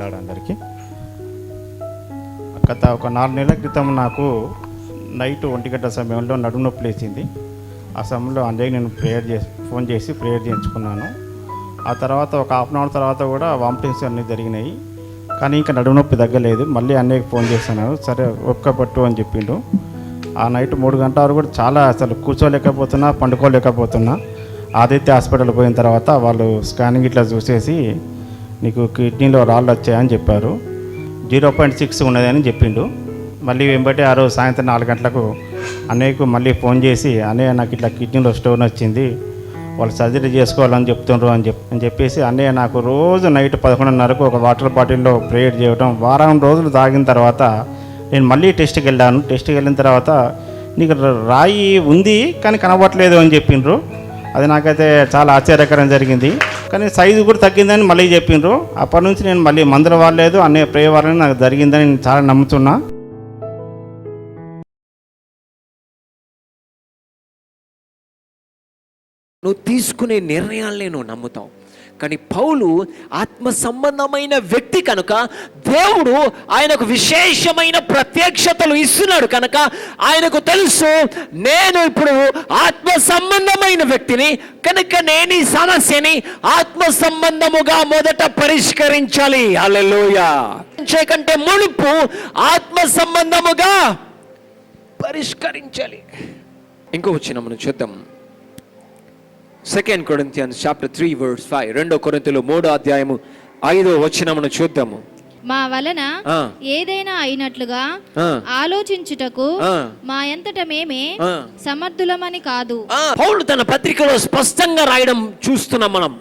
Price అందరికీ గత ఒక నాలుగు నెలల క్రితం నాకు నైట్ ఒంటి గంట సమయంలో నడుము నొప్పి లేచింది. ఆ సమయంలో అంజయ్య నేను ప్రేయర్ చేసి ఫోన్ చేసి ప్రేయర్ చేయించుకున్నాను. ఆ తర్వాత ఒక హాఫ్ అన్ అవర్ తర్వాత కూడా వామిటింగ్స్ అన్నీ జరిగినాయి. కానీ ఇంకా నడుము నొప్పి తగ్గలేదు. మళ్ళీ అన్నయ్యకి ఫోన్ చేశాను. సరే ఒక్క పట్టు అని చెప్పిండు. ఆ నైట్ మూడు గంటల వరకు కూడా చాలా అసలు కూర్చోలేకపోతున్నా పండుకోలేకపోతున్నా. ఆదిత్య హాస్పిటల్ పోయిన తర్వాత వాళ్ళు స్కానింగ్ ఇట్లా చూసేసి నీకు కిడ్నీలో రాళ్ళు వచ్చాయని చెప్పారు. జీరో పాయింట్ సిక్స్ ఉన్నదని చెప్పిండు. మళ్ళీ వెంబటి ఆ రోజు సాయంత్రం నాలుగు గంటలకు అన్నయ్యకు మళ్ళీ ఫోన్ చేసి అన్నయ్య నాకు ఇట్లా కిడ్నీలో స్టోన్ వచ్చింది. వాళ్ళు సర్జరీ చేసుకోవాలని చెప్తుండ్రు అని చెప్పి అని చెప్పేసి అన్నయ్య నాకు రోజు నైట్ పదకొండున్నరకు ఒక వాటర్ బాటిల్లో ప్రేయర్ చేయడం వారం రోజులు తాగిన తర్వాత నేను మళ్ళీ టెస్ట్కి వెళ్ళాను. టెస్ట్కి వెళ్ళిన తర్వాత నీకు రాయి ఉంది కానీ కనబడట్లేదు అని చెప్పిండ్రు. అది నాకైతే చాలా ఆశ్చర్యకరం జరిగింది. కానీ సైజు కూడా తగ్గిందని మళ్ళీ చెప్పిండ్రు. అప్పటి నుంచి నేను మళ్ళీ మందులు వాడలేదు అనే ప్రే వాళ్ళని నాకు జరిగిందని నేను చాలా నమ్ముతున్నా. నువ్వు తీసుకునే నిర్ణయాలనే నువ్వు నమ్ముతావు. కానీ పౌలు ఆత్మ సంబంధమైన వ్యక్తి కనుక దేవుడు ఆయనకు విశేషమైన ప్రత్యక్షతలు ఇస్తున్నాడు కనుక ఆయనకు తెలుసు నేను ఇప్పుడు ఆత్మ సంబంధమైన వ్యక్తిని కనుక నేను ఈ సమస్యని ఆత్మ సంబంధముగా మొదట పరిష్కరించాలి. అల్లెలోయ కంటే మునుపు ఆత్మ సంబంధముగా పరిష్కరించాలి. ఇంకో వచ్చిన మనం చూద్దాం. Second Corinthians chapter three verse five రెండో కొరింతలు మూడో అధ్యాయము ఐదో వచ్చినమును చూద్దాము మా వలన. ఏదైనా అయినట్లుగా. ఆలోచించుటకు. మా ఎంతట మేమే. సమర్థులమని కాదు పౌలు తన పత్రికలో స్పష్టంగా రాయడం చూస్తున్నాం మనం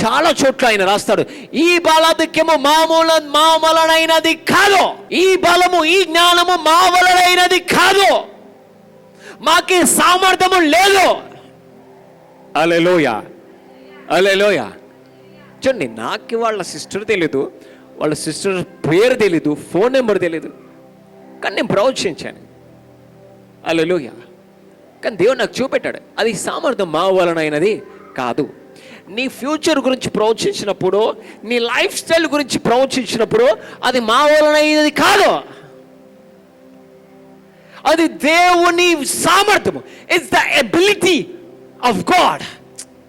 చాలా చోట్ల ఆయన రాస్తాడు ఈ బలాధిక్యము మామూల మా వలనైనది కాదు ఈ బలము ఈ జ్ఞానము మా వలనైనది కాదు మాకి సామర్థ్యము లేదు అలెలోయ. అలెలోయ. చూడండి నాకు వాళ్ళ సిస్టర్ తెలీదు వాళ్ళ సిస్టర్ పేరు తెలీదు ఫోన్ నెంబర్ తెలీదు. కానీ నేను ప్రవచించాను. అలెలోయ. కానీ దేవుడు నాకు చూపెట్టాడు. అది సామర్థ్యం మా వలనైనది కాదు. నీ ఫ్యూచర్ గురించి ప్రవచించినప్పుడు నీ లైఫ్ స్టైల్ గురించి ప్రవచించినప్పుడు అది మా వలనైనది కాదు. అది దేవుని సామర్థ్యం it's the ability of God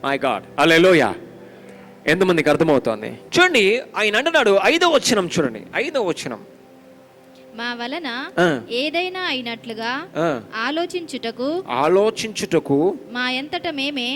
my God అలెలోయ ఎంతమందికి అర్థమవుతోంది? చూడండి ఆయన అంటున్నాడు ఐదో వచనం చూడండి ఐదో వచనం. మా వలన. ఏదైనా అయినట్లుగా ఆలోచించుటకు ఆలోచించుటకు మా ఎంతట మేమే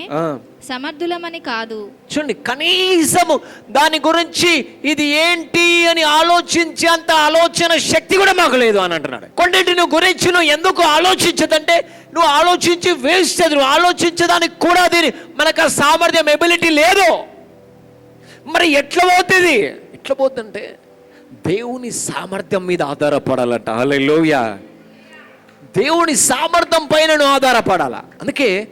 సమర్థులమని కాదు. చూడండి కనీసము దాని గురించి ఇది ఏంటి అని ఆలోచించేంత ఆలోచన శక్తి కూడా మాకు లేదు అని అంటున్నాడు. కొన్నింటిని గురించి నువ్వు ఎందుకు ఆలోచించదంటే నువ్వు ఆలోచించి వేస్ట్ నువ్వు ఆలోచించడానికి కూడా దీని మనకు సామర్థ్యం ఎబిలిటీ లేదు. మరి ఎట్లా పోతుంది? ఎట్లా పోతుందంటే దేవుని సామర్థ్యం మీద ఆధారపడాలట. హల్లెలూయ. దేవుని సామర్థ్యం పైన నువ్వు ఆధారపడాలా. అందుకే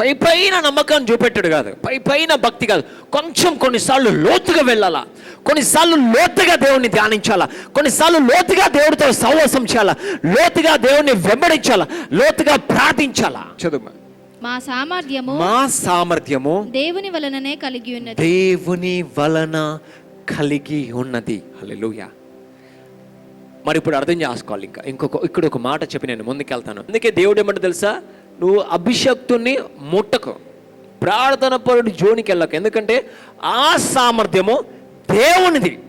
పై పైన నమ్మకం చూపెట్టాడు కాదు. పై పైన భక్తి కాదు. కొంచెం కొన్నిసార్లు లోతుగా వెళ్ళాలా. కొన్నిసార్లు లోతుగా దేవుణ్ణి ధ్యానించాలా. కొన్నిసార్లు లోతుగా దేవుడితో సహవాసం చేయాలా. లోతుగా దేవుణ్ణి వెంబడించాలా. లోతుగా ప్రార్థించాలా. చదువు. మా సామర్థ్యము మా సామర్థ్యము దేవుని వలననే కలిగి ఉన్నది. దేవుని వలన కలిగి ఉన్నది. హల్లెలూయా మరి ఇప్పుడు అర్థం చేసుకోవాలి ఇంకా. ఇంకొక ఇక్కడ ఒక మాట చెప్పి నేను ముందుకెళ్తాను. అందుకే దేవుడు ఏమంటే తెలుసా? నువ్వు అభిషక్తుని ముట్టకు. ప్రార్థన పరుడు జోనికి వెళ్ళకు. ఎందుకంటే ఆ సామర్థ్యము దేవునిది.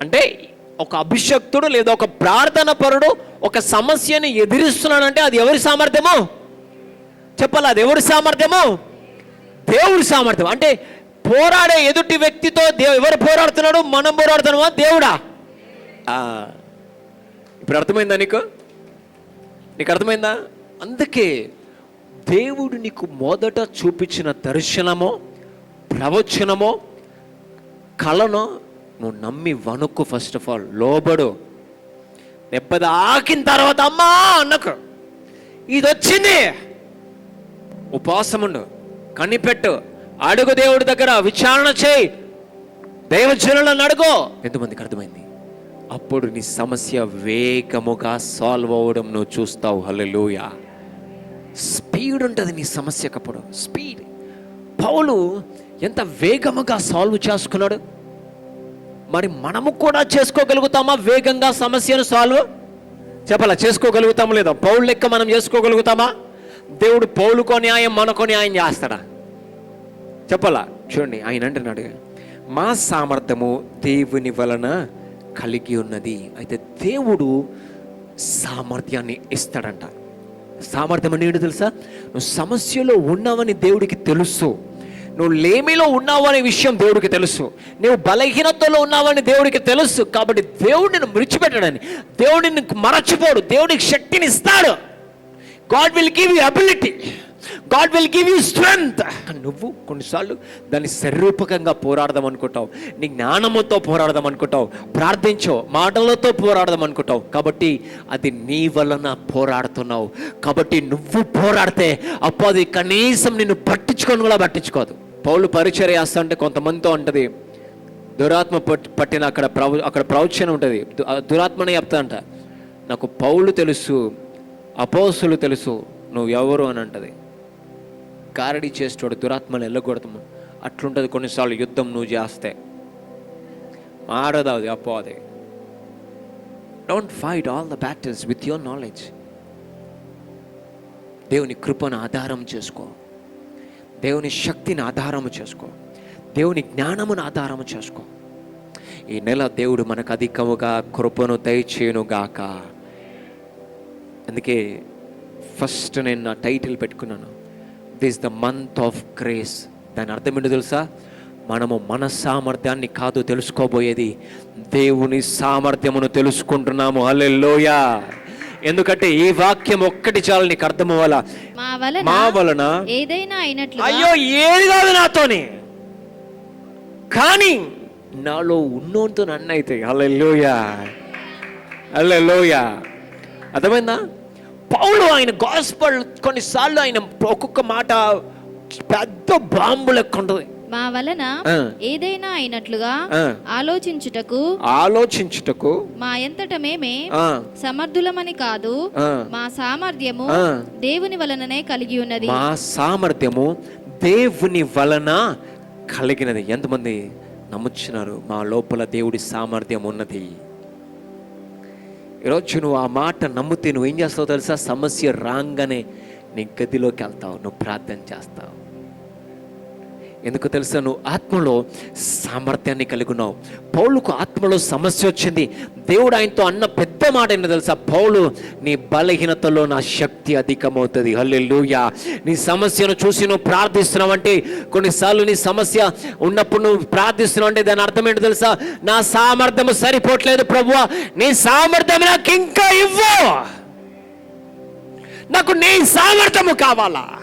అంటే ఒక అభిషక్తుడు లేదా ఒక ప్రార్థన పరుడు ఒక సమస్యని ఎదిరిస్తున్నాడంటే అది ఎవరి సామర్థ్యము? చెప్పాలి? అది ఎవరి సామర్థ్యము? దేవుడి సామర్థ్యం. అంటే పోరాడే ఎదుటి వ్యక్తితో దేవు ఎవరు పోరాడుతున్నాడు? మనం పోరాడుతున్నామా? దేవుడా? ఆ, ఇప్పుడు అర్థమైందా నీకు? నీకు అర్థమైందా? అందుకే దేవుడు నీకు మొదట చూపించిన దర్శనమో ప్రవచనమో కళను నువ్వు నమ్మి వణుక్కు ఫస్ట్ ఆఫ్ ఆల్ లోబడు. దెబ్బ ఆకిన తర్వాత అమ్మా అన్నకు. ఇది వచ్చింది. ఉపవాసముండు కనిపెట్టు. అడుగు దేవుడి దగ్గర విచారణ చేయి. దైవజనులను అడుగు. ఎంతమందికి అర్థమైంది? అప్పుడు నీ సమస్య వేగముగా సాల్వ్ అవ్వడం నువ్వు చూస్తావు. హల్లెలూయా. స్పీడ్ ఉంటుంది నీ సమస్యకప్పుడు స్పీడ్. పౌలు ఎంత వేగముగా సాల్వ్ చేసుకున్నాడు? మరి మనము కూడా చేసుకోగలుగుతామా? వేగంగా సమస్యను సాల్వ్ చెప్పాలా? చేసుకోగలుగుతాము లేదా? పౌలు లెక్క మనం చేసుకోగలుగుతామా? దేవుడు పౌలుకో న్యాయం మనకో న్యాయం చేస్తాడా? చెప్పాలా? చూడండి ఆయన అంటున్నాడు. మా సామర్థ్యము దేవుని వలన కలిగి ఉన్నది. అయితే దేవుడు సామర్థ్యాన్ని ఇస్తాడంట. సామర్థ్యం అని ఏంటో తెలుసా? నువ్వు సమస్యలో ఉన్నావని దేవుడికి తెలుసు. నువ్వు లేమిలో ఉన్నావనే విషయం దేవుడికి తెలుసు. నువ్వు బలహీనతలో ఉన్నావని దేవుడికి తెలుసు. కాబట్టి దేవుడిని మృచిపెట్టడని దేవుడిని మరచిపోడు. దేవుడికి శక్తిని ఇస్తాడు. God will give you ability God will give you strength నువ్వు కొన్నిసార్లు దాన్ని శరీరూపకంగా పోరాడదాం అనుకుంటావు. నీ జ్ఞానముతో పోరాడదాం అనుకుంటావు. ప్రార్థించో మాటలతో పోరాడదాం అనుకుంటావు. కాబట్టి అది నీ వలన పోరాడుతున్నావు. కాబట్టి నువ్వు పోరాడితే అప్పుడు అది కనీసం నిన్ను పట్టించుకొని కూడా పట్టించుకోదు. పౌలు పరిచయం చేస్తా అంటే కొంతమందితో ఉంటుంది. దురాత్మ పట్టిన అక్కడ ప్రవ అక్కడ ప్రవచనం ఉంటుంది. దు- దురాత్మనే చెప్తా అంట నాకు పౌలు తెలుసు అపోసులు తెలుసు నువ్వు ఎవరు అని అంటది. కారడి చేసేటోడు దురాత్మను వెళ్ళగొడతాము అట్లుంటుంది కొన్నిసార్లు యుద్ధం నువ్వు చేస్తే. మారదు అది అప్పో అది. Don't fight all the battles with your knowledge దేవుని కృపను ఆధారం చేసుకో. దేవుని శక్తిని ఆధారము చేసుకో. దేవుని జ్ఞానమును ఆధారము చేసుకో. ఈ నెల దేవుడు మనకు అధికముగా కృపను దయచేయును గాక. అందుకే ఫస్ట్ నేను నా టైటిల్ పెట్టుకున్నాను. This the month of grace దాని అర్థం ఏంటో తెలుసా? మనము మన సామర్థ్యాన్ని కాదు తెలుసుకోబోయేది. దేవుని సామర్థ్యమును తెలుసుకుంటున్నాము. అల్లెల్లోయా ఎందుకంటే ఈ వాక్యం ఒక్కటి చాలు నీకు అర్థం అవ్వాలా మా వలన మా వలన ఏదైనా అయినట్లు అయ్యో ఏది కాదు నాతోని. కానీ నాలో ఉన్నోంతో నన్ను అయితే అల్లెల్లోయా అల్లెల్లోయా అర్థమైందా? పౌలు ఆయన గాస్పల్ కొన్నిసార్లు ఆయన ఒక్కొక్క మాట పెద్ద బాంబు లెక్క ఉంటుంది. మా వలన. ఏదైనా అయినట్లుగా. ఆలోచించుటకు ఆలోచించుటకు మా ఎంతట మేమే సమర్థులమని కాదు మా సామర్థ్యము. దేవుని వలననే కలిగి ఉన్నది. మా సామర్థ్యము దేవుని వలన కలిగినది. ఎంతమంది నమ్ముచున్నారు? మా లోపల దేవుడి సామర్థ్యం ఉన్నది. ఈరోజు నువ్వు ఆ మాట నమ్మితే నువ్వు ఏం చేస్తావు తెలుసా? సమస్య రాగానే నీ గదిలోకి వెళ్తావు నువ్వు ప్రార్థన చేస్తావు. ఎందుకు తెలుసా? నువ్వు ఆత్మలో సామర్థ్యాన్ని కలిగి ఉన్నావు. పౌలుకు ఆత్మలో సమస్య వచ్చింది. దేవుడు ఆయనతో అన్న పెద్ద మాట ఏంటో తెలుసా? పౌలు నీ బలహీనతలో నా శక్తి అధికమవుతుంది. హల్లెలూయా. నీ సమస్యను చూసి నువ్వు ప్రార్థిస్తున్నావు అంటే కొన్నిసార్లు నీ సమస్య ఉన్నప్పుడు నువ్వు ప్రార్థిస్తున్నావు అంటే దాని అర్థం ఏంటో తెలుసా? నా సామర్థ్యం సరిపోవట్లేదు ప్రభువా. నీ సామర్థ్యం నాకు ఇంకా ఇవ్వు. నాకు నీ సామర్థ్యము కావాలా?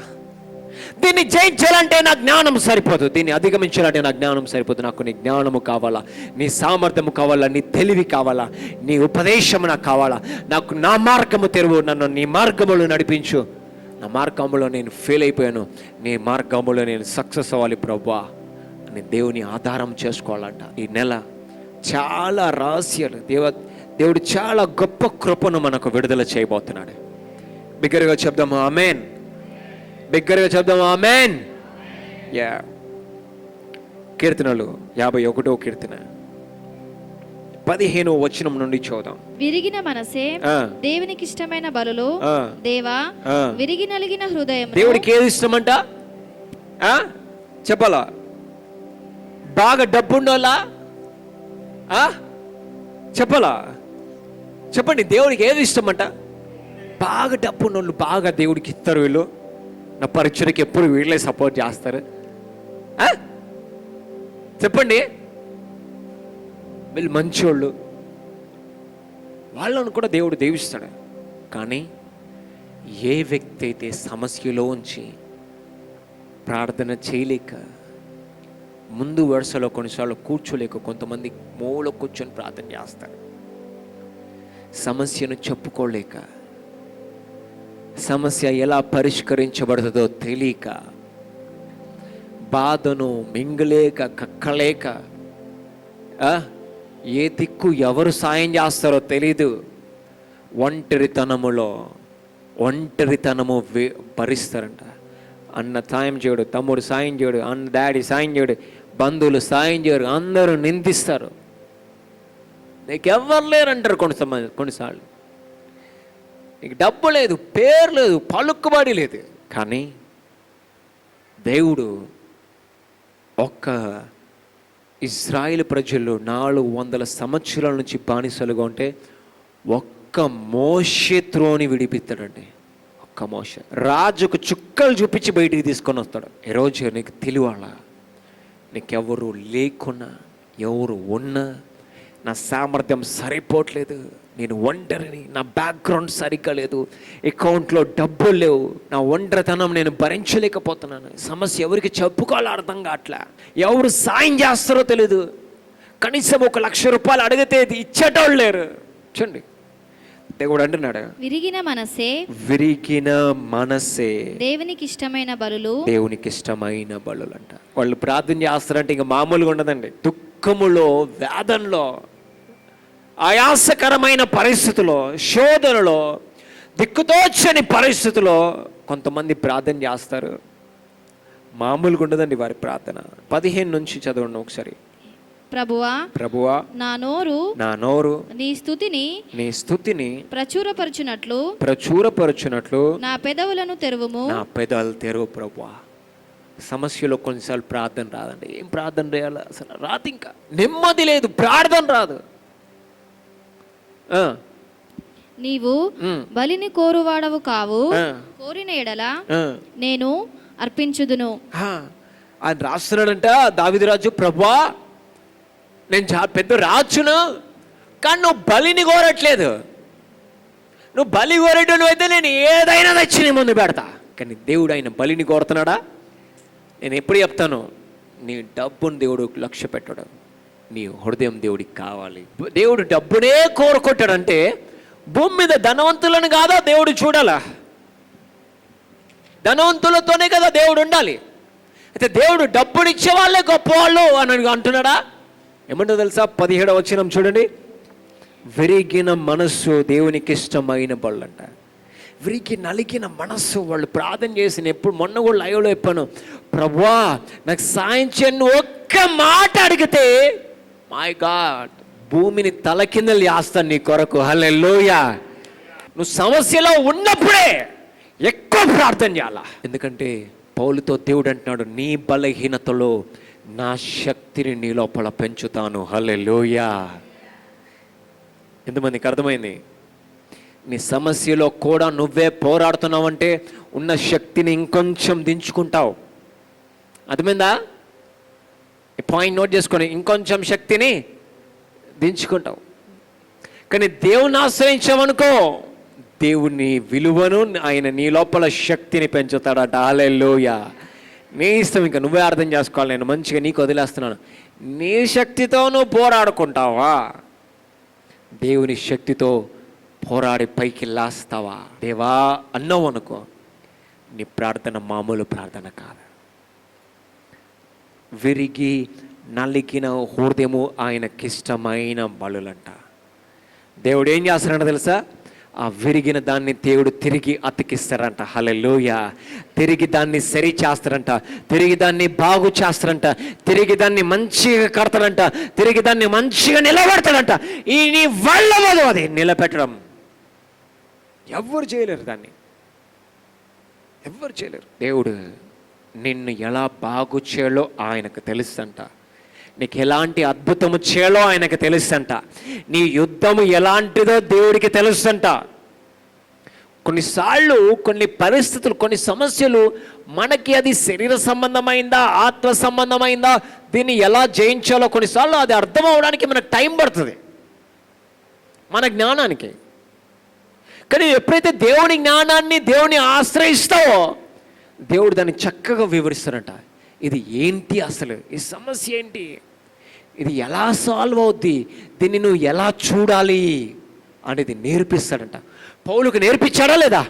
దీన్ని జయించాలంటే నా జ్ఞానం సరిపోదు. దీన్ని అధిగమించాలంటే నా జ్ఞానం సరిపోదు. నాకు నీ జ్ఞానము కావాలా నీ సామర్థ్యము కావాలా నీ తెలివి కావాలా నీ ఉపదేశము నాకు కావాలా. నాకు నా మార్గము తెరువు నన్ను నీ మార్గములో నడిపించు. నా మార్గములో నేను ఫెయిల్ అయిపోయాను. నీ మార్గములో నేను సక్సెస్ అవ్వాలి ప్రభా. అని దేవుని ఆధారం చేసుకోవాలంట. ఈ నెల చాలా రహస్యాలు. దేవ దేవుడు చాలా గొప్ప కృపను మనకు విడుదల చేయబోతున్నాడు. బిగ్గరగా చెప్దాము అమేన్ బిగ్గరగా చెప్దాము ఆమెన్. యా. కీర్తనలు యాభై ఒకటో కీర్తన. పదిహేను వచనం నుండి చూద్దాం విరిగిన మనసే. దేవునికి ఇష్టమైన బలులు. దేవా. విరిగి నలిగిన హృదయం దేవుడికి ఏది ఇష్టమంట? ఆ? చెప్పాలా? బాగా డబ్బుండాలా? ఆ? చెప్పాలా? చెప్పండి దేవుడికి ఏది ఇష్టమంట? బాగా డబ్బున్నోళ్ళు బాగా దేవుడికి ఇస్తారు వీళ్ళు. నా పరిచయకి ఎప్పుడు వీళ్ళే సపోర్ట్ చేస్తారు? చెప్పండి. వీళ్ళు మంచివాళ్ళు వాళ్ళను కూడా దేవుడు దేవిస్తాడు. కానీ ఏ వ్యక్తి అయితే సమస్యలోంచి ప్రార్థన చేయలేక ముందు వరుసలో కొన్నిసార్లు కూర్చోలేక కొంతమంది మూల కూర్చొని ప్రార్థన చేస్తారు. సమస్యను చెప్పుకోలేక సమస్య ఎలా పరిష్కరించబడుతుందో తెలియక బాధను మింగలేక కక్కలేక ఆ, ఏ దిక్కు ఎవరు సాయం చేస్తారో తెలీదు. ఒంటరితనములో ఒంటరితనము భరిస్తారంట. అన్న సాయం చేయడు తమ్ముడు సాయం చేయడు అన్న డాడీ సాయం చేయడు బంధువులు సాయం చేయరు అందరూ నిందిస్తారు. నీకెవ్వరు లేరంటారు కొన్నిసార్లు కొన్నిసార్లు. నీకు డబ్బు లేదు పేరు లేదు పలుకుబడి లేదు. కానీ దేవుడు ఒక్క ఇజ్రాయిల్ ప్రజలు నాలుగు వందల సంవత్సరాల నుంచి బానిసలుగా ఉంటే ఒక్క మోషే త్రోని విడిపిస్తాడండి. ఒక్క మోష. రాజుకు చుక్కలు చూపించి బయటికి తీసుకొని వస్తాడు. ఈరోజు నీకు తెలివాలా నీకెవరు లేకున్నా ఎవరు ఉన్నా నా సామర్థ్యం సరిపోవట్లేదు నేను ఒంటరిని నా బ్యాక్గ్రౌండ్ సరిగ్గా లేదు అకౌంట్లో డబ్బులు లేవు నా ఒంటరితనం నేను భరించలేకపోతున్నాను సమస్య ఎవరికి చెప్పుకోవాలో అర్థం కావట్లే? ఎవరు సాయం చేస్తారో తెలీదు. కనీసం ఒక లక్ష రూపాయలు అడిగితే ఇచ్చేటోళ్ళు లేరు. చూడండి. దేవుడు అంటున్నాడు. విరిగిన మనసే విరిగిన మనసే దేవునికి ఇష్టమైన బలులు దేవునికి ఇష్టమైన బలులంట. వాళ్ళు ప్రార్థన చేస్తారంటే ఇంకా మామూలుగా ఉండదండి. దుఃఖములో వేదనలో ఆయాసకరమైన పరిస్థితిలో శోధనలో దిక్కుతోచని పరిస్థితిలో కొంతమంది ప్రార్థన చేస్తారు. మామూలుగా ఉండదండి వారి ప్రార్థన. పదిహేను నుంచి చదవండి ఒకసారి. ప్రభువా ప్రభువా నా నోరు నా నోరు నీ స్థుతిని నీ స్థుతిని ప్రచురపరచునట్లు ప్రచురపరచునట్లు నా పెదవులను తెరువుము. నా పెదాలు తెరువు ప్రభువా. సమస్యలో కొన్నిసార్లు ప్రార్థన రాదండి. ఏం ప్రార్థన చేయాలి అసలు రాదు ఇంకా. నెమ్మది లేదు. ప్రార్థన రాదు. నీవు బలిని కోరువాడవు కావు. కోరిన ఎడల. నేను అర్పించుదును. ఆయన రాస్తున్నాడంట దావిదిరాజు ప్రభువా నేను చా పెద్ద రాజును కానీ నువ్వు బలిని కోరట్లేదు. నువ్వు బలి కోరేటోను అయితే నేను ఏదైనా తెచ్చి నీ ముందు పెడతా. కానీ దేవుడు ఆయన బలిని కోరుతున్నాడా? నేను ఎప్పుడు చెప్తాను నీ డబ్బును దేవుడు లక్ష్య పెట్టడు నీ హృదయం దేవుడికి కావాలి. దేవుడు డబ్బునే కోరుకుంటాడంటే భూమి మీద ధనవంతులను కాదా దేవుడు చూడాలా? ధనవంతులతోనే కదా దేవుడు ఉండాలి. అయితే దేవుడు డబ్బులు వాళ్ళే గొప్పవాళ్ళు అని అంటున్నాడా? ఏమంటో తెలుసా? పదిహేడవ వచ్చినం చూడండి. విరిగిన మనస్సు దేవునికి ఇష్టమైన బళ్ళంట. విరిగి నలిగిన మనస్సు వాళ్ళు ప్రార్థన చేసిన ఎప్పుడు మొన్న కూడా లైవ్లో చెప్పాను ప్రభా నాకు సాయం చేయను ఒక్క మాట అడిగితే మై గాడ్ భూమిని తలకిందలు చేస్తాను నీ కొరకు. హలే లోయ నువ్వు సమస్యలో ఉన్నప్పుడే ఎక్కువ ప్రార్థన చేయాలా? ఎందుకంటే పౌలుతో దేవుడు అంటున్నాడు నీ బలహీనతలో నా శక్తిని నీ లోపల పెంచుతాను. హలే లోయ ఎంతమందికి అర్థమైంది? నీ సమస్యలో కూడా నువ్వే పోరాడుతున్నావంటే ఉన్న శక్తిని ఇంకొంచెం దించుకుంటావు. అర్థమైందా? ఈ పాయింట్ నోట్ చేసుకొని ఇంకొంచెం శక్తిని దించుకుంటావు కానీ దేవుని ఆశ్రయించామనుకో దేవుని విలువను ఆయన నీ లోపల శక్తిని పెంచుతాడట. ఆలెల్లోయ నీ ఇష్టం ఇంకా నువ్వే అర్థం చేసుకోవాలి. నేను మంచిగా నీకు వదిలేస్తున్నాను. నీ శక్తితో నువ్వు పోరాడుకుంటావా? దేవుని శక్తితో పోరాడి పైకి లాస్తావా? దేవా అన్నావు అనుకో నీ ప్రార్థన మామూలు ప్రార్థన కాదు. విరిగి నలికిన హృదయము ఆయనకిష్టమైన బలులంట. దేవుడు ఏం చేస్తారంట తెలుసా? ఆ విరిగిన దాన్ని దేవుడు తిరిగి అతికిస్తారంట. హలెలోయ తిరిగి దాన్ని సరి చేస్తారంట. తిరిగి దాన్ని బాగు చేస్తారంట. తిరిగి దాన్ని మంచిగా కడతారంట తిరిగి దాన్ని మంచిగా నిలబెడతాడంట. ఈ నీ వల్లవదు అది నిలబెట్టడం. ఎవ్వరు చేయలేరు దాన్ని. ఎవ్వరు చేయలేరు. దేవుడు నిన్ను ఎలా బాగు చేయాలో ఆయనకు తెలుసంట. నీకు ఎలాంటి అద్భుతము చేయాలో ఆయనకు తెలుసంట. నీ యుద్ధము ఎలాంటిదో దేవుడికి తెలుసంట. కొన్నిసార్లు కొన్ని పరిస్థితులు కొన్ని సమస్యలు మనకి అది శరీర సంబంధమైందా ఆత్మ సంబంధమైందా దీన్ని ఎలా జయించాలో కొన్నిసార్లు అది అర్థం అవడానికి మనకు టైం పడుతుంది. మన జ్ఞానానికి. కానీ ఎప్పుడైతే దేవుని జ్ఞానాన్ని దేవుని ఆశ్రయిస్తావో దేవుడు దాన్ని చక్కగా వివరిస్తారట ఇది ఏంటి అసలు? ఈ సమస్య ఏంటి? ఇది ఎలా సాల్వ్ అవుద్ది? దీన్ని నువ్వు ఎలా చూడాలి? అనేది నేర్పిస్తాడంట. పౌలుకు నేర్పించాడా లేదా?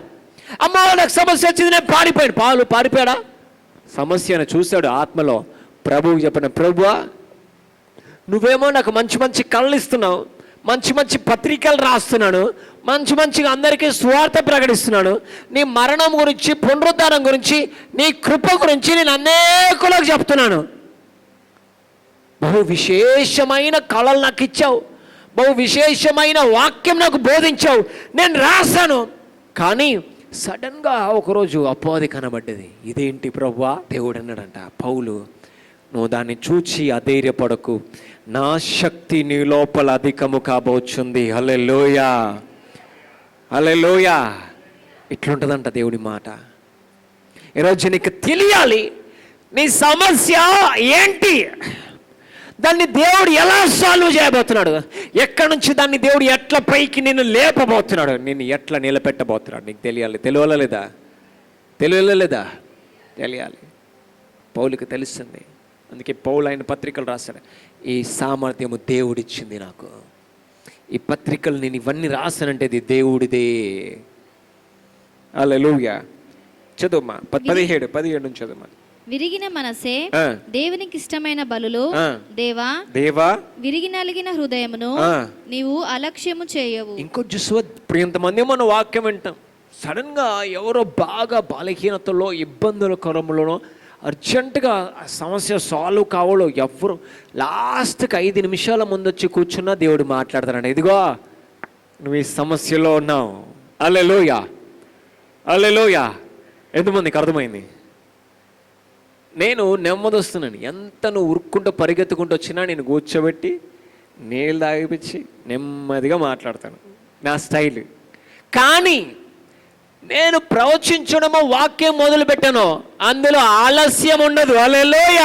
అమ్మ నాకు సమస్య వచ్చింది నేను పారిపోయాడు పాలు పారిపోయాడా? సమస్యను చూశాడు ఆత్మలో. ప్రభువు చెప్పిన ప్రభువా నువ్వేమో నాకు మంచి మంచి కళ్ళు ఇస్తున్నావు. మంచి మంచి పత్రికలు రాస్తున్నాను మంచి మంచిగా అందరికీ స్వార్థ ప్రకటిస్తున్నాడు. నీ మరణం గురించి పునరుద్ధానం గురించి నీ కృప గురించి నేను అనేకులకు చెప్తున్నాను. బహు విశేషమైన కళలు నాకు ఇచ్చావు. బహు విశేషమైన వాక్యం నాకు బోధించావు. నేను రాశాను. కానీ సడన్గా ఒకరోజు అపోది కనబడ్డది. ఇదేంటి ప్రభా? దేవుడు అన్నాడంట పౌలు నువ్వు దాన్ని చూచి అధైర్యపడకు. నా శక్తి నీ లోపల అధికము కాబోచుంది. హలే లోయా హలే లోయా ఇట్లుంటుందంట దేవుడి మాట. ఈరోజు నీకు తెలియాలి నీ సమస్య ఏంటి? దాన్ని దేవుడు ఎలా సాల్వ్ చేయబోతున్నాడు? ఎక్కడి నుంచి దాన్ని దేవుడు ఎట్లా పైకి నిన్ను లేపబోతున్నాడు? నిన్ను ఎట్లా నిలబెట్టబోతున్నాడు? నీకు తెలియాలి. తెలియలేదా తెలియలేదా తెలియాలి. పౌలికి తెలుస్తుంది. అందుకే పౌలు ఆయన పత్రికలు రాశాడు ఈ సామర్థ్యము దేవుడిచ్చింది నాకు. ఈ పత్రికలు నేను ఇవన్నీ రాశానంటే ఇది దేవుడిదే. అలెలుయా చదువుమా పదిహేడు పదిహేడు నుంచి చదువుమా విరిగిన మనసే. దేవునికి ఇష్టమైన బలులు. దేవా దేవా. విరిగి నలిగిన హృదయమును. నీవు అలక్ష్యము చేయవు. ఇంకో చూసువ ప్రియంతమంది మన వాక్యం వింటాం. సడన్గా ఎవరో బాగా బలహీనతలో ఇబ్బందుల కరములోనో అర్జెంటుగా ఆ సమస్య సాల్వ్ కావాలో ఎవరు? లాస్ట్కి ఐదు నిమిషాల ముందు వచ్చి కూర్చున్నా దేవుడు మాట్లాడతానండి ఇదిగో నువ్వు ఈ సమస్యలో ఉన్నావు. అల్లెలోయా అల్లెలోయా ఎంతమందికి అర్థమైంది? నేను నెమ్మది వస్తున్నాను ఎంత నువ్వు ఉరుక్కుంటూ పరిగెత్తుకుంటూ వచ్చినా నేను కూర్చోబెట్టి నీళ్ళు తాగిపించి నెమ్మదిగా మాట్లాడతాను. నా స్టైల్. కానీ నేను ప్రవచించడమో వాక్యం మొదలు పెట్టాను అందులో ఆలస్యం ఉండదు. అలెలోయ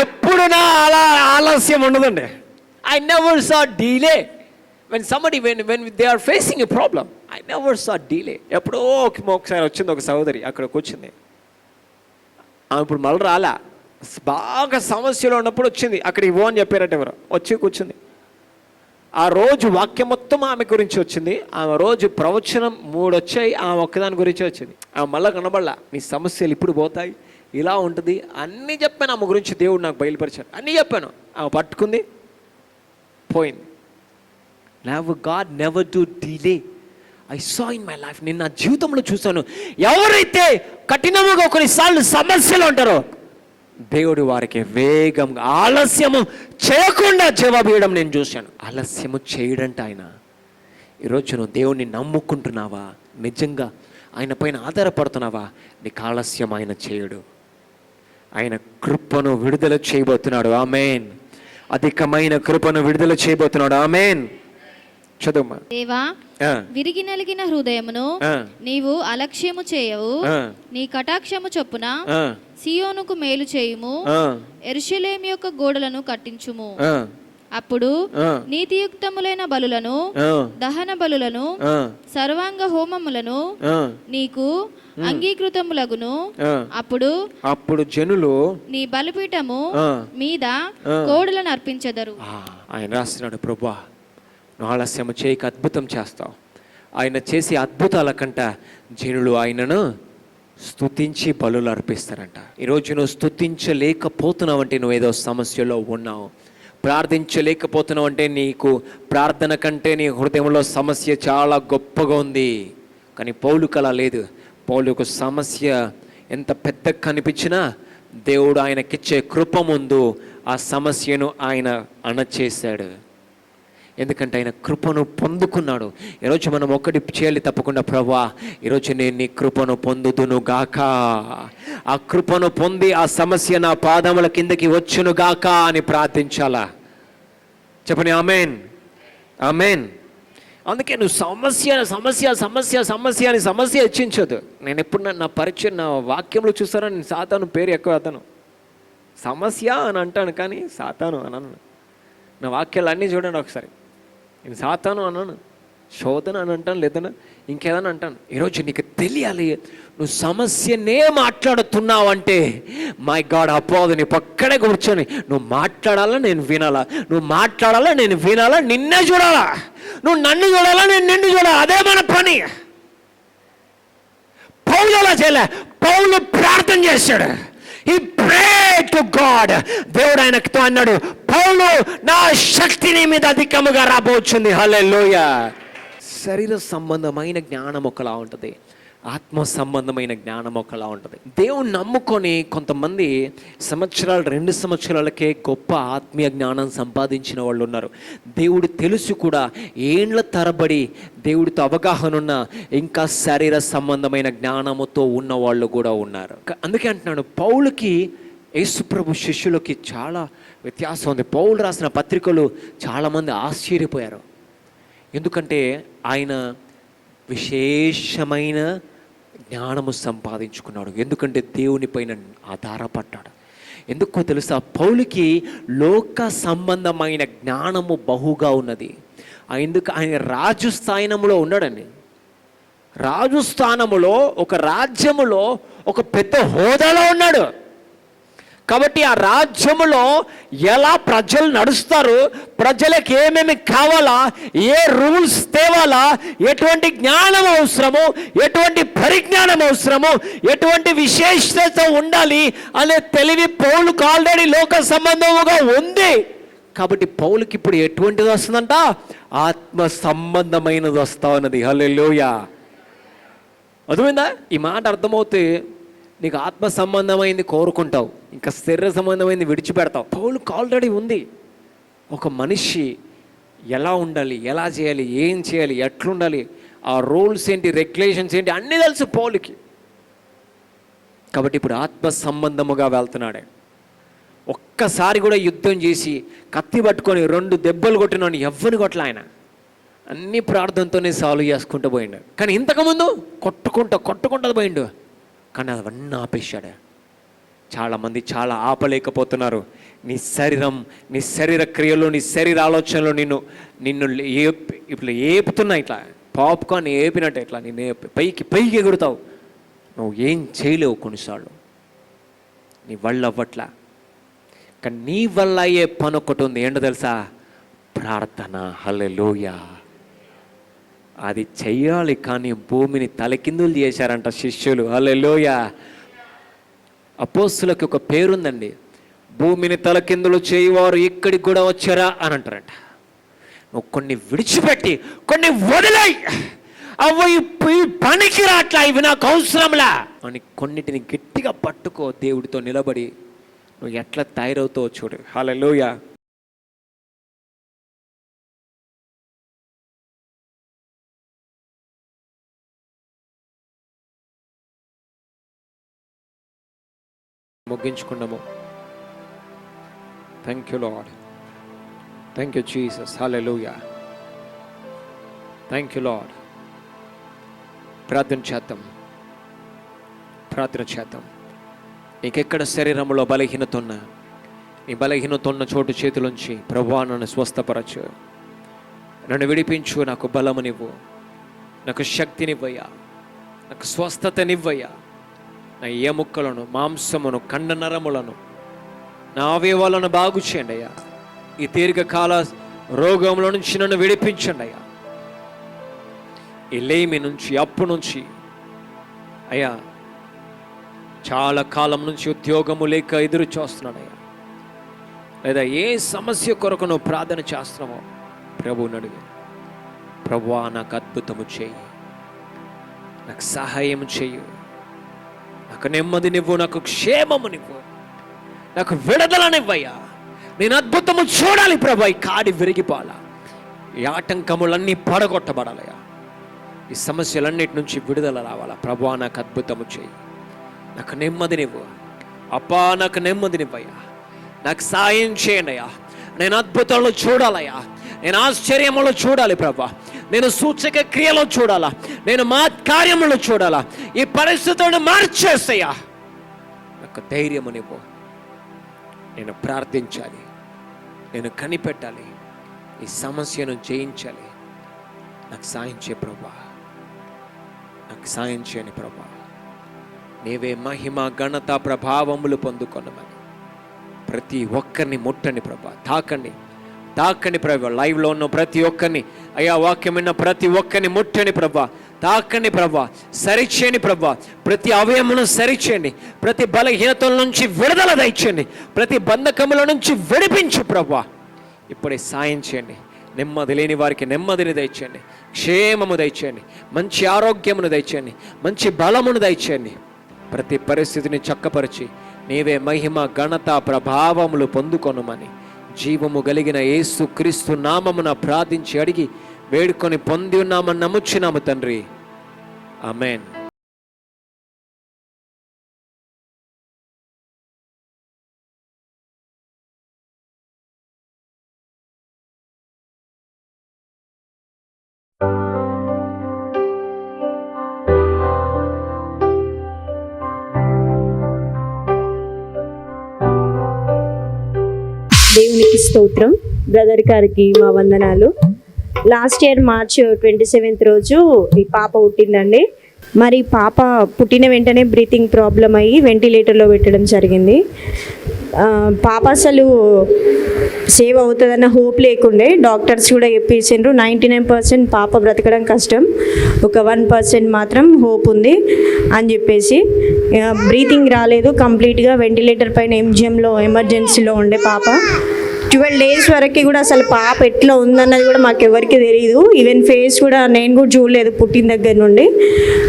ఎప్పుడు నా అలా ఆలస్యం ఉండదండి. I never saw delay when somebody when when they are facing a problem I never saw delay ఎప్పుడో ఒకసారి వచ్చింది ఒక సహోదరి అక్కడ వచ్చింది. ఆమె ఇప్పుడు మళ్ళీ రాలా. బాగా సమస్యలో ఉన్నప్పుడు వచ్చింది. అక్కడికి పో అని చెప్పారట ఎవరు. వచ్చి కూర్చుంది. ఆ రోజు వాక్యం మొత్తం ఆమె గురించి వచ్చింది. ఆమె రోజు ప్రవచనం మూడు వచ్చాయి. ఆమె ఒక్కదాని గురించి వచ్చింది. ఆమె మళ్ళీ కనబడలా నీ సమస్యలు ఇప్పుడు పోతాయి. ఇలా ఉంటుంది. అన్నీ చెప్పాను ఆమె గురించి దేవుడు నాకు బయలుపరిచాడు. అన్నీ చెప్పాను. ఆమె పట్టుకుంది. పోయింది. Now God never to delay I saw in my life నేను నా జీవితంలో చూశాను. ఎవరైతే కఠినముగా కొన్నిసార్లు సమస్యలు ఉంటారో దేవుడు వారికి వేగంగా ఆలస్యము చేయకుండా జవాబు ఇవ్వడం నేను చూశాను. ఆలస్యము చేయడంట ఆయన. ఈరోజు నువ్వు దేవుణ్ణి నమ్ముకుంటున్నావా? నిజంగా ఆయన పైన ఆధారపడుతున్నావా? నీకు ఆలస్యం ఆయన చేయడు. ఆయన కృపను విడుదల చేయబోతున్నాడు. ఆమెన్. అధికమైన కృపను విడుదల చేయబోతున్నాడు. ఆమెన్. చదువుమా? దేవా విరిగి నలిగిన హృదయమును నీవు అలక్ష్యము చేయవు. నీ కటాక్షము చొప్పున సియోనుకు మేలు చేయుము ఆ, ఎరుషలేం యొక్క గోడలను కట్టించుము. అప్పుడు నీతియుక్తములైన బలులను దహన బలులను సర్వాంగ హోమములను నీకు అంగీకృతములగును. అప్పుడు అప్పుడు జనులు నీ బలిపీఠము. మీద. కోడులను అర్పించెదరు. ఆయన రాస్తున్నాడు ప్రభా నువ్వు ఆలస్యము చేయక అద్భుతం చేస్తావు. ఆయన చేసే అద్భుతాల కంట జనులు ఆయనను స్తుతించి బలులు అర్పిస్తారంట. ఈరోజు నువ్వు స్థుతించలేకపోతున్నావు అంటే నువ్వు ఏదో సమస్యలో ఉన్నావు. ప్రార్థించలేకపోతున్నావు అంటే నీకు ప్రార్థన కంటే నీ హృదయంలో సమస్య చాలా గొప్పగా ఉంది. కానీ పౌలుకు అలా లేదు. పౌలుకు సమస్య ఎంత పెద్ద కనిపించినా దేవుడు ఆయనకిచ్చే కృప ముందు ఆ సమస్యను ఆయన అణచేశాడు. ఎందుకంటే ఆయన కృపను పొందుకున్నాడు. ఈరోజు మనం ఒక్కటి చేయాలి తప్పకుండా ప్రభా ఈరోజు నేను నీ కృపను పొందుదును గాక. ఆ కృపను పొంది ఆ సమస్య నా పాదముల కిందకి వచ్చును గాక అని ప్రార్థించాలా? చెప్పని ఆమెన్. ఆమెన్. అందుకే నువ్వు సమస్య సమస్య సమస్య సమస్య అని సమస్య హెచ్చించదు నేను ఎప్పుడు నా- పరిచయం నా వాక్యంలో చూస్తానో నేను సాతాను పేరు ఎక్కువ అతను. సమస్య అని అంటాను కానీ సాతాను అని అన్నాను నా వాక్యాలు అన్నీ చూడండి ఒకసారి. నేను సాతాను అన్నాను. శోధన అని అంటాను లేదన్నా? ఇంకేదన్నా అంటాను? ఈరోజు నీకు తెలియాలి నువ్వు సమస్యనే మాట్లాడుతున్నావంటే మై గాడ్ అపోదు నీ పక్కనే కూర్చొని నువ్వు మాట్లాడాలా నేను వినాలా? నువ్వు మాట్లాడాలా నేను వినాలా? నిన్నే చూడాలా? నువ్వు నన్ను చూడాలా నేను నిన్ను చూడాలా? అదే మన పని. పౌలు అలా చేయలే? పౌలు ప్రార్థన చేశాడు. ఈ ప్రే టు గాడ్ దేవుడు ఆయనతో అన్నాడు పౌలు నా శక్తిని మీద అధికముగా రాబోచుంది. లోయ శరీర సంబంధమైన జ్ఞానం ఒకలా ఉంటుంది. ఆత్మ సంబంధమైన జ్ఞానం ఒకలా ఉంటుంది. దేవుని నమ్ముకొని కొంతమంది సంవత్సరాలు రెండు సంవత్సరాలకే గొప్ప ఆత్మీయ జ్ఞానం సంపాదించిన వాళ్ళు ఉన్నారు. దేవుడు తెలుసు కూడా ఏండ్ల తరబడి దేవుడితో అవగాహన ఉన్న ఇంకా శరీర సంబంధమైన జ్ఞానముతో ఉన్న వాళ్ళు కూడా ఉన్నారు. అందుకే అంటున్నాను పౌలుకి యేసుప్రభు శిష్యులకి చాలా వ్యత్యాసం ఉంది. పౌలు రాసిన పత్రికలు చాలామంది ఆశ్చర్యపోయారు. ఎందుకంటే ఆయన విశేషమైన జ్ఞానము సంపాదించుకున్నాడు. ఎందుకంటే దేవుని పైన ఆధారపడ్డాడు. ఎందుకో తెలుసా? పౌలుకి లోక సంబంధమైన జ్ఞానము బహుగా ఉన్నది. ఎందుకు? ఆయన రాజు స్థానంలో ఉన్నాడండి. రాజు స్థానములో ఒక రాజ్యములో ఒక పెద్ద హోదాలో ఉన్నాడు. కాబట్టి ఆ రాజ్యములో ఎలా ప్రజలు నడుస్తారు ప్రజలకు ఏమేమి కావాలా ఏ రూల్స్ తేవాలా ఎటువంటి జ్ఞానం అవసరము ఎటువంటి పరిజ్ఞానం అవసరము ఎటువంటి విశేషత ఉండాలి అనే తెలివి పౌలుకు ఆల్రెడీ లోక సంబంధముగా ఉంది. కాబట్టి పౌలుకి ఇప్పుడు ఎటువంటిది వస్తుందంట? ఆత్మ సంబంధమైనది వస్తా ఉన్నది. లోయ అర్థమైందా? ఈ మాట అర్థమవుతే నీకు ఆత్మ సంబంధమైంది కోరుకుంటావు ఇంకా శరీర సంబంధమైంది విడిచిపెడతావు. పౌలుకు ఆల్రెడీ ఉంది. ఒక మనిషి ఎలా ఉండాలి ఎలా చేయాలి ఏం చేయాలి ఎట్లుండాలి ఆ రూల్స్ ఏంటి రెగ్యులేషన్స్ ఏంటి అన్నీ తెలుసు పౌలుకి. కాబట్టి ఇప్పుడు ఆత్మ సంబంధముగా వెళ్తున్నాడే. ఒక్కసారి కూడా యుద్ధం చేసి కత్తి పట్టుకొని రెండు దెబ్బలు కొట్టినాను ఎవ్వరిని కొట్టలే ఆయన? అన్ని ప్రార్థనతోనే సాల్వ్ చేసుకుంటూ పోయిండు. కానీ ఇంతకుముందు కొట్టుకుంటా కొట్టుకుంటూ పోయిండు. కానీ అవన్నీ ఆపేశాడు. చాలామంది చాలా ఆపలేకపోతున్నారు. నీ శరీరం నీ శరీర క్రియలు నీ శరీర ఆలోచనలు నిన్ను నిన్ను ఏపి ఇట్లా ఏపుతున్నాయి ఇట్లా. పాప్కార్న్ ఏపినట్టు ఇట్లా. నిన్ను ఏపి- పైకి పైకి ఎగురుతావు. నువ్వు ఏం చేయలేవు కొన్నిసార్లు. నీ వల్ల అవ్వట్లా. కానీ నీ వల్ల అయ్యే పని ఒకటి ఉంది. ఏంటో తెలుసా? ప్రార్థన. హల్లెలూయ. అది చెయ్యాలి కానీ భూమిని తలకిందులు చేశారంట శిష్యులు. అల్లెలోయ అపోస్తులకి ఒక పేరుందండి. భూమిని తలకిందులు చేయవారు ఇక్కడికి కూడా వచ్చారా అని అంటారంట. నువ్వు కొన్ని విడిచిపెట్టి కొన్ని వదిలాయి. అవ్వ ఈ పనికి రాట్లా ఇవి నాకు అవసరంలా అని కొన్నిటిని గట్టిగా పట్టుకో దేవుడితో నిలబడి. నువ్వు ఎట్లా తయారవుతావో చూడు. హల్లెలూయా. ముగించుకున్నాము. Thank you lord thank you Jesus లూయా థ్యాంక్ యూ లాడ్ ప్రార్థన చేద్దాం. ప్రార్థన చేద్దాం. నీకెక్కడ శరీరంలో బలహీనత ఉన్నా నీ బలహీనత ఉన్న చోటు చేతులుంచి ప్రభువా నన్ను స్వస్థపరచు. నన్ను విడిపించు నాకు బలమునివ్వు. నాకు శక్తినివ్వయ్యా. నాకు స్వస్థతనివ్వయ్యా. నా ఎముకలను మాంసమును కండ నరములను నా అవయవాలను బాగు చేయండి అయ్యా. ఈ దీర్ఘకాల రోగంలో నుంచి నన్ను విడిపించండి అయ్యా. ఈ లేమి నుంచి అప్పు నుంచి అయ్యా చాలా కాలం నుంచి ఉద్యోగము లేక ఎదురు చూస్తున్నాడయ్యా లేదా ఏ సమస్య కొరకు నువ్వు ప్రార్థన చేస్తున్నావో ప్రభువుని అడుగు. ప్రభువా నాకు అద్భుతము చేయి. నాకు సహాయం చేయు. నాకు నెమ్మదినివ్వు నాకు క్షేమమునివ్వు నాకు విడుదలనివ్వయ్యా నేను అద్భుతము చూడాలి ప్రభా ఈ కాడి విరిగిపోవాలా. ఈ ఆటంకములన్నీ పడగొట్టబడాలయ్యా. ఈ సమస్యలన్నిటి నుంచి విడుదల రావాలా. ప్రభా నాకు అద్భుతము చేయి. నాకు నెమ్మదినివ్వు అప్పా నాకు నెమ్మదినివ్వయ్యా నాకు సాయం చేయండి అయ్యా. నేను అద్భుతాలు చూడాలయ్యా. నేను ఆశ్చర్యములు చూడాలి ప్రభా. నేను సూచక క్రియలో చూడాలా? నేను మా కార్యములో చూడాలా? ఈ పరిస్థితులను మార్చేస్తాయా నాకు అనిపో నేను ప్రార్థించాలి. నేను కనిపెట్టాలి. ఈ సమస్యను జయించాలి. నాకు సాయం చే ప్రభా. నాకు సాయం చేయని ప్రభా. నీవే మహిమ ఘనత ప్రభావములు పొందుకొనమని. ప్రతి ఒక్కరిని ముట్టండి ప్రభా. తాకండి. తాకండి ప్రభా. లైవ్లో ఉన్న ప్రతి ఒక్కరిని అయ్యా వాక్యమైన ప్రతి ఒక్కరిని ముట్టని ప్రభా తాకండి ప్రభా సరిచేయండి ప్రభా ప్రతి అవయమును సరిచేయండి ప్రతి బలహీనతల నుంచి విడుదల దయచేయండి ప్రతి బంధకముల నుంచి విడిపించు ప్రభా. ఇప్పుడే సాయం చేయండి నెమ్మది లేని వారికి నెమ్మదిని దయచేయండి క్షేమము దయచేయండి మంచి ఆరోగ్యమును దయచేయండి మంచి బలమును దయచేయండి. ప్రతి పరిస్థితిని చక్కపరిచి నీవే మహిమ ఘనత ప్రభావములు పొందుకొనుమని జీవము కలిగిన యేసు క్రీస్తు నామమున ప్రార్థించి అడిగి వేడుకొని పొంది ఉన్నామని నమ్ముచున్నాము తండ్రి. ఆమెన్. స్తోత్రం. బ్రదర్ గారికి మా వందనాలు. Last year March twenty seventh రోజు ఈ పాప పుట్టిందండి. మరి పాప పుట్టిన వెంటనే బ్రీతింగ్ ప్రాబ్లం అయ్యి వెంటిలేటర్లో పెట్టడం జరిగింది. పాప అసలు సేవ్ అవుతుందన్న హోప్ లేకుండే. డాక్టర్స్ కూడా చెప్పించిండ్రు నైంటీ నైన్ పర్సెంట్ పాప బ్రతకడం కష్టం. ఒక వన్ పర్సెంట్ మాత్రం హోప్ ఉంది అని చెప్పేసి. బ్రీతింగ్ రాలేదు కంప్లీట్గా వెంటిలేటర్ పైన ఎంజిఎంలో ఎమర్జెన్సీలో ఉండే పాప. ట్వెల్వ్ డేస్ వరకు కూడా అసలు పాప ఎట్లా ఉందన్నది కూడా మాకు ఎవరికి తెలియదు ఈవెన్ ఫేస్ కూడా నేను కూడా చూడలేదు పుట్టిన దగ్గర నుండి.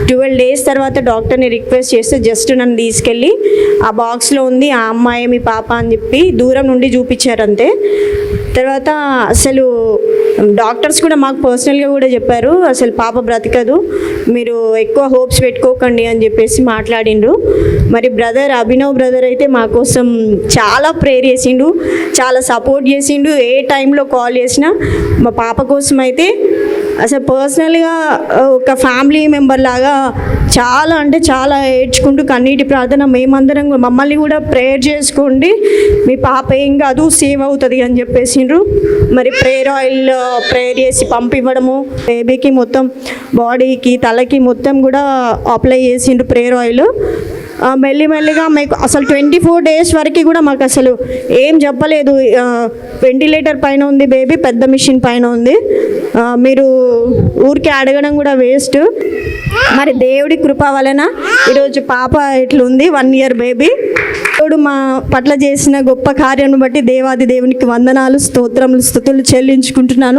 ట్వెల్వ్ డేస్ తర్వాత డాక్టర్ని రిక్వెస్ట్ చేస్తే జస్ట్ నన్ను తీసుకెళ్ళి ఆ బాక్స్లో ఉంది ఆ అమ్మాయి మీ పాప అని చెప్పి దూరం నుండి చూపించారు అంతే తర్వాత అసలు డాక్టర్స్ కూడా మాకు పర్సనల్గా కూడా చెప్పారు అసలు పాప బ్రతకదు మీరు ఎక్కువ హోప్స్ పెట్టుకోకండి అని చెప్పేసి మాట్లాడిండ్రు మరి బ్రదర్ అభినవ్ బ్రదర్ అయితే మా కోసం చాలా ప్రేర్ చేసిండు చాలా సపోర్ట్ చేసిండు ఏ టైంలో కాల్ చేసినా మా పాప కోసం అయితే అసలు పర్సనల్గా ఒక ఫ్యామిలీ మెంబర్ లాగా చాలా అంటే చాలా ఏడ్చుకుంటూ కన్నీటి ప్రార్థన మేమందరం కూడా- మమ్మల్ని కూడా ప్రేయర్ చేసుకోండి. మీ పాప ఏం కాదు సేవ్ అవుతుంది అని చెప్పేసిండ్రు. మరి ప్రేయర్ ఆయిల్ ప్రేయర్ చేసి పంపివ్వడము బేబీకి మొత్తం బాడీకి తలకి మొత్తం కూడా అప్లై చేసిండ్రు ప్రేయర్ ఆయిల్ మెల్లి మెల్లిమెల్లిగా మీకు అసలు ట్వంటీ ఫోర్ డేస్ వరకు కూడా మాకు అసలు ఏం చెప్పలేదు. వెంటిలేటర్ పైన ఉంది బేబీ పెద్ద మిషన్ పైన ఉంది. మీరు ఊరికే అడగడం కూడా వేస్ట్. మరి దేవుడి కృప వలన ఈరోజు పాప ఇట్లుంది వన్ ఇయర్ బేబీ దేవుడు మా పట్ల చేసిన గొప్ప కార్యాన్ని బట్టి దేవాది దేవునికి వందనాలు స్తోత్రములు స్థుతులు చెల్లించుకుంటున్నాను.